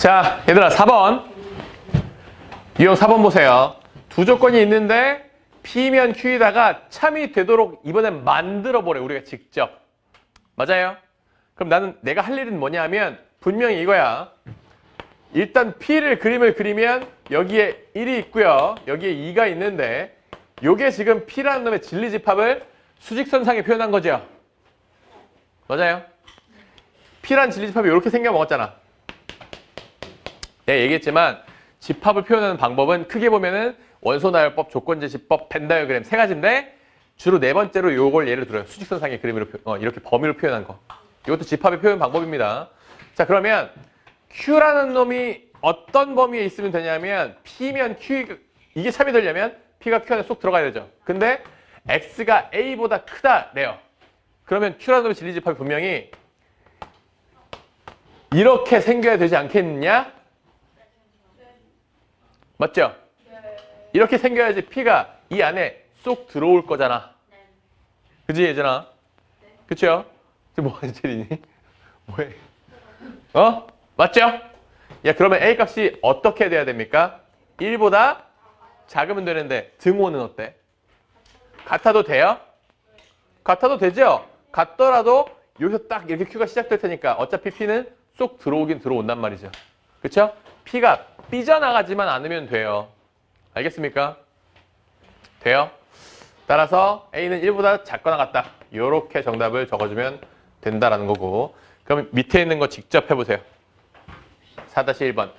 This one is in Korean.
자, 얘들아, 4번. 유형 4번 보세요. 두 조건이 있는데 P면 Q에다가 참이 되도록 이번엔 만들어 보래, 우리가 직접. 맞아요? 그럼 나는 내가 할 일은 뭐냐 하면 분명히 이거야. 일단 P를 그림을 그리면 여기에 1이 있고요. 여기에 2가 있는데 요게 지금 P라는 놈의 진리집합을 수직선상에 표현한 거죠. 맞아요? P라는 진리집합이 이렇게 생겨 먹었잖아. 내가 얘기했지만 집합을 표현하는 방법은 크게 보면은 원소나열법, 조건제시법, 벤다이어그램 세 가지인데 주로 네 번째로 요걸 예를 들어요. 수직선상의 그림으로 표- 어, 이렇게 범위로 표현한 거. 이것도 집합의 표현 방법입니다. 자 그러면 Q라는 놈이 어떤 범위에 있으면 되냐면 P면 Q 이게 참이 되려면 P가 Q 안에 쏙 들어가야 되죠. 근데 X가 A보다 크다래요. 그러면 Q라는 놈의 진리집합이 분명히 이렇게 생겨야 되지 않겠느냐? 맞죠? 이렇게 생겨야지 P가 이 안에 쏙 들어올 거잖아. 그지 예전아? 그쵸? 지금 뭐하는 짓이니? 뭐해? 어? 맞죠? 야 그러면 A 값이 어떻게 돼야 됩니까? 1보다 작으면 되는데 등호는 어때? 같아도 돼요? 같아도 되죠? 같더라도 여기서 딱 이렇게 Q가 시작될 테니까 어차피 P는 쏙 들어오긴 들어온단 말이죠. 그쵸? P가 삐져나가지만 않으면 돼요. 알겠습니까? 돼요? 따라서 A는 1보다 작거나 같다. 이렇게 정답을 적어주면 된다라는 거고. 그럼 밑에 있는 거 직접 해보세요. 4-1번.